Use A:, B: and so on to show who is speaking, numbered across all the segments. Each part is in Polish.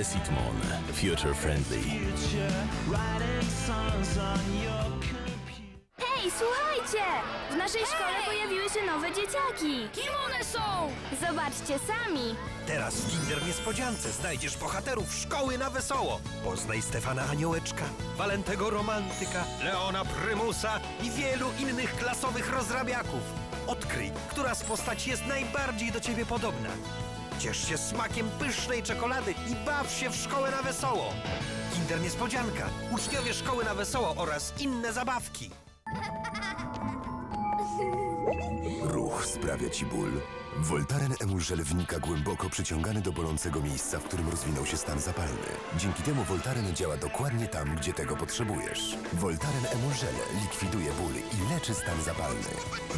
A: Exitmon. Future friendly.
B: Hej, słuchajcie! W naszej szkole pojawiły się nowe dzieciaki.
C: Kim one są?
B: Zobaczcie sami.
D: Teraz w Kinder Niespodziance znajdziesz bohaterów szkoły na wesoło. Poznaj Stefana Aniołeczka, Walentego Romantyka, Leona Prymusa i wielu innych klasowych rozrabiaków. Odkryj, która z postaci jest najbardziej do ciebie podobna. Ciesz się smakiem pysznej czekolady i baw się w szkołę na wesoło. Kinder Niespodzianka, uczniowie szkoły na wesoło oraz inne zabawki.
E: Ruch sprawia ci ból. Voltaren Emulżel wnika głęboko przyciągany do bolącego miejsca, w którym rozwinął się stan zapalny. Dzięki temu Voltaren działa dokładnie tam, gdzie tego potrzebujesz. Voltaren Emulżel likwiduje ból i leczy stan zapalny.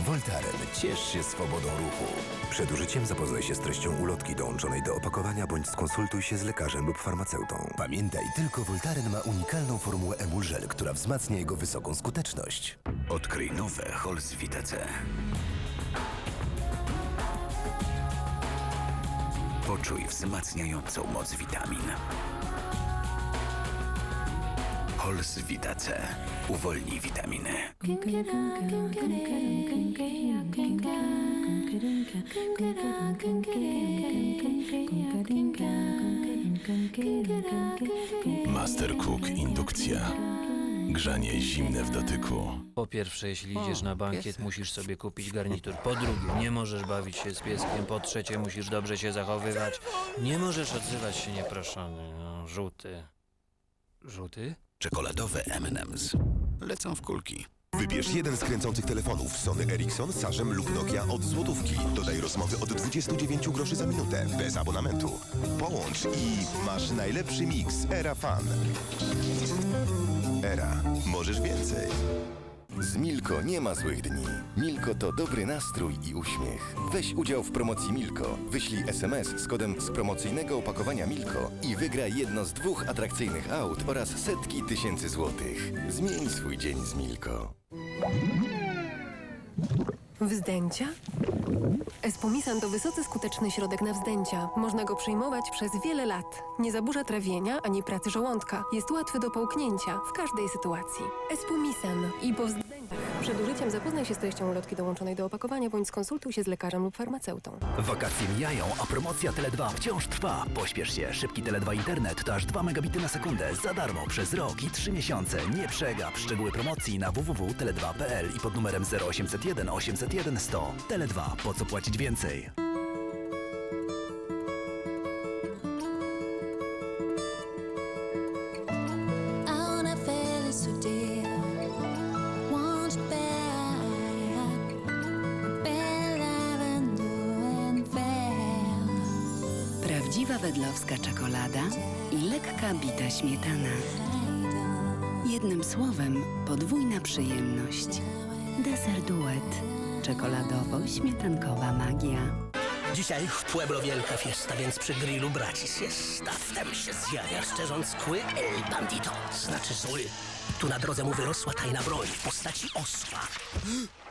E: Voltaren, ciesz się swobodą ruchu. Przed użyciem zapoznaj się z treścią ulotki dołączonej do opakowania bądź skonsultuj się z lekarzem lub farmaceutą. Pamiętaj, tylko Voltaren ma unikalną formułę Emulżel, która wzmacnia jego wysoką skuteczność.
A: Odkryj nowe Vitace. Poczuj wzmacniającą moc witamin. Halls Vitace. Uwolnij witaminy. Master Cook Indukcja. Grzanie zimne w dotyku.
F: Po pierwsze, jeśli idziesz na bankiet, musisz sobie kupić garnitur. Po drugie, nie możesz bawić się z pieskiem. Po trzecie, musisz dobrze się zachowywać. Nie możesz odzywać się nieproszony. No, żółty. Żółty?
A: Czekoladowe M&M's. Lecą w kulki.
E: Wybierz jeden z kręcących telefonów Sony Ericsson, Sarzem lub Nokia od złotówki. Dodaj rozmowy od 29 groszy za minutę, bez abonamentu. Połącz i masz najlepszy miks Era Fan. Era. Możesz więcej. Z Milko nie ma złych dni. Milko to dobry nastrój i uśmiech. Weź udział w promocji Milko. Wyślij SMS z kodem z promocyjnego opakowania Milko i wygraj jedno z dwóch atrakcyjnych aut oraz setki tysięcy złotych. Zmień swój dzień z Milko.
G: Wzdęcia? Espumisan to wysoce skuteczny środek na wzdęcia. Można go przyjmować przez wiele lat. Nie zaburza trawienia ani pracy żołądka. Jest łatwy do połknięcia w każdej sytuacji. Espumisan i po wzdęciach. Przed użyciem zapoznaj się z treścią ulotki dołączonej do opakowania bądź skonsultuj się z lekarzem lub farmaceutą.
H: Wakacje mijają, a promocja Tele2 wciąż trwa. Pośpiesz się, szybki Tele2 internet to aż 2 megabity na sekundę za darmo przez rok i 3 miesiące. Nie przegap szczegóły promocji na www.tele2.pl i pod numerem 0801 801 100. Tele2, po co płacić więcej?
I: Prawdziwa wedlowska czekolada i lekka bita śmietana. Jednym słowem, podwójna przyjemność. Deser duet. Czekoladowo-śmietankowa magia.
H: Dzisiaj w Pueblo wielka fiesta, więc przy grillu braci siesta. Wtem się zjawia, szczerząc kły El Bandito, znaczy zły. Tu na drodze mu wyrosła tajna broń w postaci osła.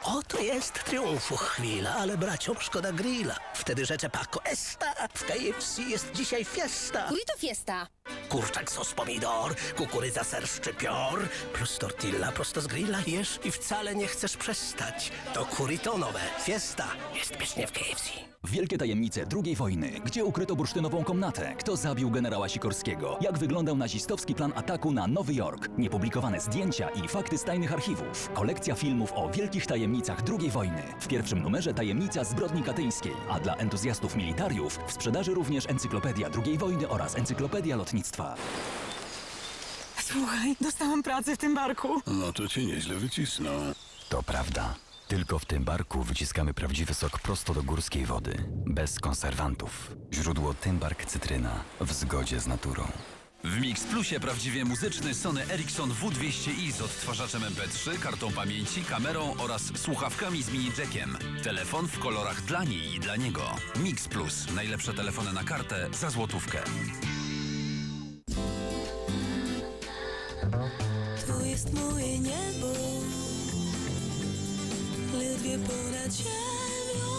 H: Oto jest triumfu chwila, ale braciom szkoda grilla. Wtedy rzecze Paco Esta, w KFC jest dzisiaj fiesta.
C: Burrito fiesta.
H: Kurczak sos pomidor, kukurydza ser szczypior, plus tortilla prosto z grilla jesz i wcale nie chcesz przestać. To kuritonowe. Fiesta jest pysznie w KFC.
J: Wielkie tajemnice II wojny. Gdzie ukryto bursztynową komnatę? Kto zabił generała Sikorskiego? Jak wyglądał nazistowski plan ataku na Nowy Jork? Niepublikowane zdjęcia i fakty z tajnych archiwów. Kolekcja filmów o wielkich tajemnicach II wojny. W pierwszym numerze Tajemnica zbrodni katyńskiej, a dla entuzjastów militariów w sprzedaży również Encyklopedia II wojny oraz Encyklopedia lotnictwa.
C: Słuchaj, dostałam pracę w tym barku.
A: No to cię nieźle wycisnął.
J: To prawda. Tylko w tym barku wyciskamy prawdziwy sok prosto do górskiej wody. Bez konserwantów. Źródło Tymbark Cytryna. W zgodzie z naturą.
K: W Mix Plusie prawdziwie muzyczny Sony Ericsson W200i z odtwarzaczem MP3, kartą pamięci, kamerą oraz słuchawkami z mini jackiem. Telefon w kolorach dla niej i dla niego. Mix Plus. Najlepsze telefony na kartę za złotówkę.
L: jest moje niebo Ledwie ponad ziemią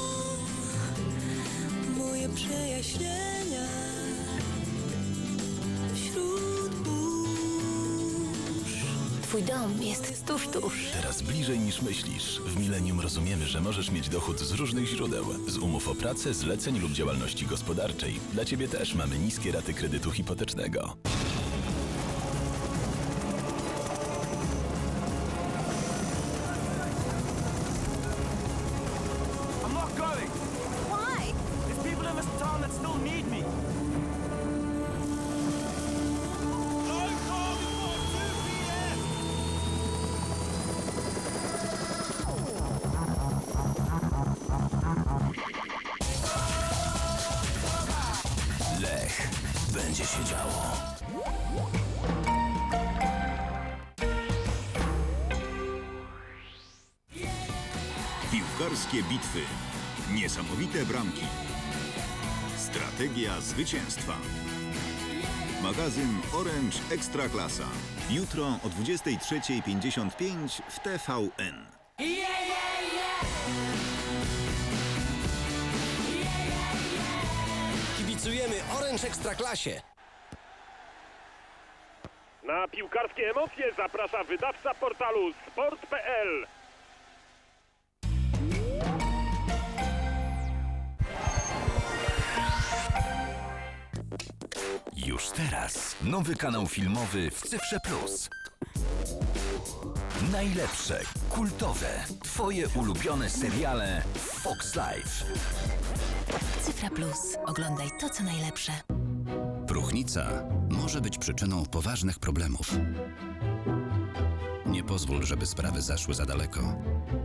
L: Moje przejaśnienia Wśród burz
M: Twój dom jest tuż, tuż.
N: Teraz bliżej niż myślisz. W Milenium rozumiemy, że możesz mieć dochód z różnych źródeł. Z umów o pracę, zleceń lub działalności gospodarczej. Dla Ciebie też mamy niskie raty kredytu hipotecznego.
O: Piłkarskie bitwy. Niesamowite bramki. Strategia zwycięstwa. Magazyn Orange Ekstraklasa. Jutro o 23.55 w TVN.
D: Kibicujemy Orange Ekstraklasie.
P: Na piłkarskie emocje zaprasza wydawca portalu sport.pl.
N: teraz nowy kanał filmowy w Cyfrze Plus. Najlepsze, kultowe, Twoje ulubione seriale w Fox Life.
M: Cyfra Plus. Oglądaj to, co najlepsze.
K: Próchnica może być przyczyną poważnych problemów. Nie pozwól, żeby sprawy zaszły za daleko.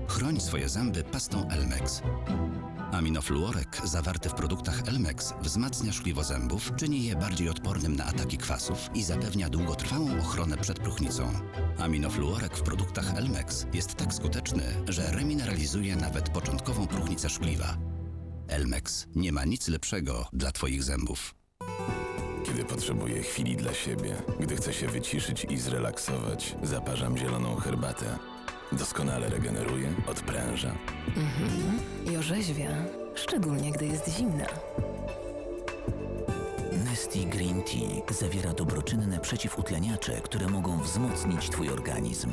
K: Chroń swoje zęby pastą Elmex. Aminofluorek zawarty w produktach Elmex wzmacnia szkliwo zębów, czyni je bardziej odpornym na ataki kwasów i zapewnia długotrwałą ochronę przed próchnicą. Aminofluorek w produktach Elmex jest tak skuteczny, że remineralizuje nawet początkową próchnicę szkliwa. Elmex nie ma nic lepszego dla Twoich zębów.
N: Kiedy potrzebuję chwili dla siebie, gdy chcę się wyciszyć i zrelaksować, zaparzam zieloną herbatę. Doskonale regeneruje, odpręża.
C: Mhm. I orzeźwia, szczególnie gdy jest zimna.
L: Nesty Green Tea zawiera dobroczynne przeciwutleniacze, które mogą wzmocnić Twój organizm.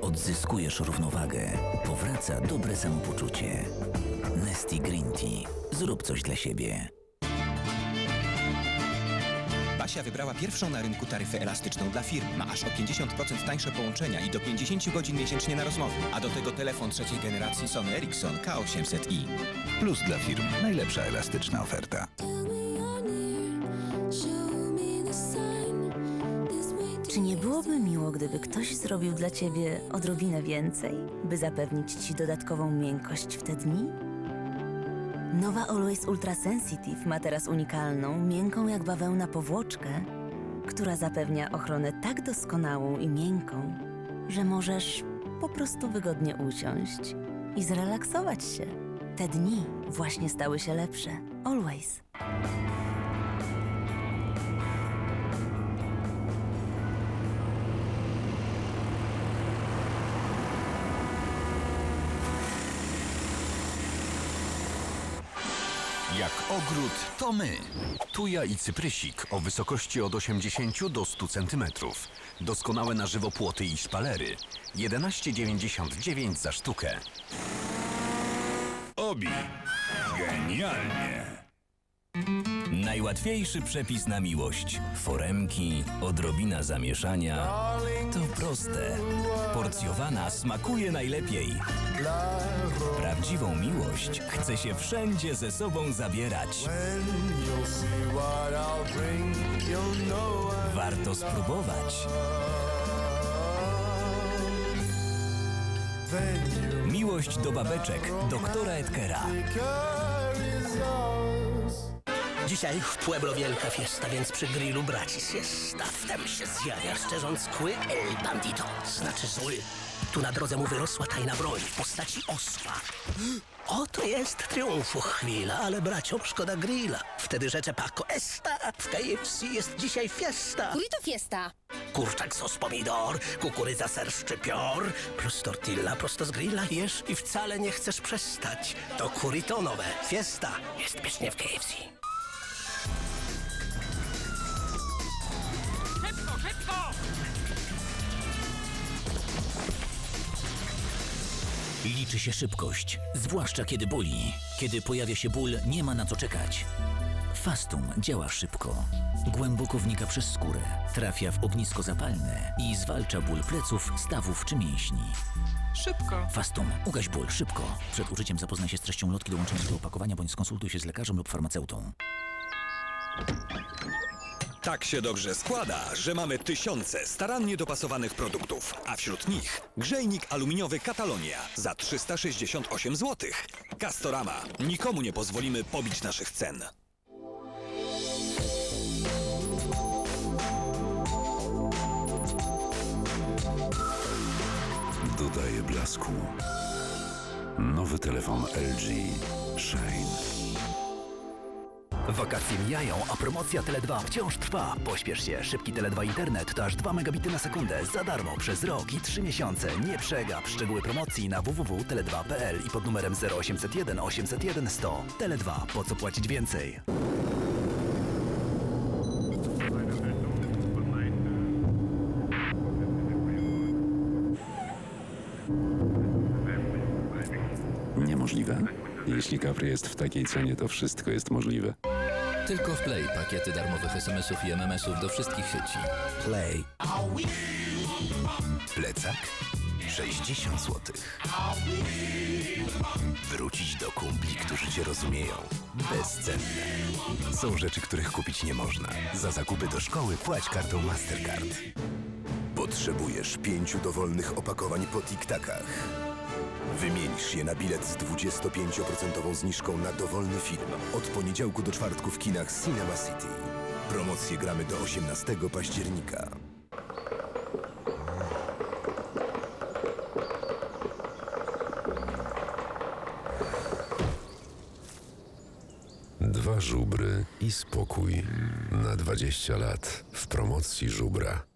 L: Odzyskujesz równowagę, powraca dobre samopoczucie. Nesty Green Tea. Zrób coś dla siebie.
Q: Basia wybrała pierwszą na rynku taryfę elastyczną dla firm. Ma aż o 50% tańsze połączenia i do 50 godzin miesięcznie na rozmowy. A do tego telefon trzeciej generacji Sony Ericsson K800i.
R: Plus dla firm. Najlepsza elastyczna oferta.
S: Czy nie byłoby miło, gdyby ktoś zrobił dla ciebie odrobinę więcej, by zapewnić ci dodatkową miękkość w te dni? Nowa Always Ultra Sensitive ma teraz unikalną, miękką jak bawełna powłoczkę, która zapewnia ochronę tak doskonałą i miękką, że możesz po prostu wygodnie usiąść i zrelaksować się. Te dni właśnie stały się lepsze. Always.
N: Ogród, to my. Tuja i cyprysik o wysokości od 80 do 100 cm. Doskonałe na żywo płoty i szpalery. 11,99 za sztukę.
R: Obi. Genialnie.
L: Najłatwiejszy przepis na miłość. Foremki, odrobina zamieszania. To proste. Porcjowana smakuje najlepiej. Prawdziwą miłość chce się wszędzie ze sobą zabierać. Warto spróbować. Miłość do babeczek doktora Edkera.
D: Dzisiaj w Pueblo wielka fiesta, więc przy grillu braci siesta. Wtem się zjawia, szczerząc kły El Bandito, znaczy zły. Tu na drodze mu wyrosła tajna broń w postaci osła. Oto jest triumfu chwila, ale braciom szkoda grilla. Wtedy rzecze Paco Esta, w KFC jest dzisiaj fiesta.
C: Burrito fiesta.
D: Kurczak sos pomidor, kukurydza ser szczypior, plus tortilla prosto z grilla jesz i wcale nie chcesz przestać. To kurito nowe. Fiesta jest pysznie w KFC.
T: Liczy się szybkość, zwłaszcza kiedy boli. Kiedy pojawia się ból, nie ma na co czekać. Fastum działa szybko. Głęboko wnika przez skórę, trafia w ognisko zapalne i zwalcza ból pleców, stawów czy mięśni.
U: Szybko.
T: Fastum, ugaś ból szybko. Przed użyciem zapoznaj się z treścią lotki dołączonej do opakowania bądź skonsultuj się z lekarzem lub farmaceutą.
V: Tak się dobrze składa, że mamy tysiące starannie dopasowanych produktów, a wśród nich grzejnik aluminiowy Katalonia za 368 zł. Castorama. Nikomu nie pozwolimy pobić naszych cen.
W: Dodaje blasku. Nowy telefon LG Shine.
A: Wakacje mijają, a promocja Tele2 wciąż trwa. Pośpiesz się, szybki Tele2 Internet to aż 2 megabity na sekundę za darmo przez rok i 3 miesiące. Nie przegap szczegóły promocji na www.tele2.pl i pod numerem 0801 801 100. Tele2, po co płacić więcej?
W: Niemożliwe. Jeśli Capri jest w takiej cenie, to wszystko jest możliwe.
K: Tylko w Play pakiety darmowych SMS-ów i MMS-ów do wszystkich sieci.
A: Play. Plecak? 60 zł. Wrócić do kumpli, którzy cię rozumieją. Bezcenne. Są rzeczy, których kupić nie można. Za zakupy do szkoły płać kartą Mastercard.
E: Potrzebujesz pięciu dowolnych opakowań po tiktakach. Wymienisz je na bilet z 25% zniżką na dowolny film. Od poniedziałku do czwartku w kinach Cinema City. Promocje gramy do 18 października.
W: Dwa żubry i spokój na 20 lat w promocji żubra.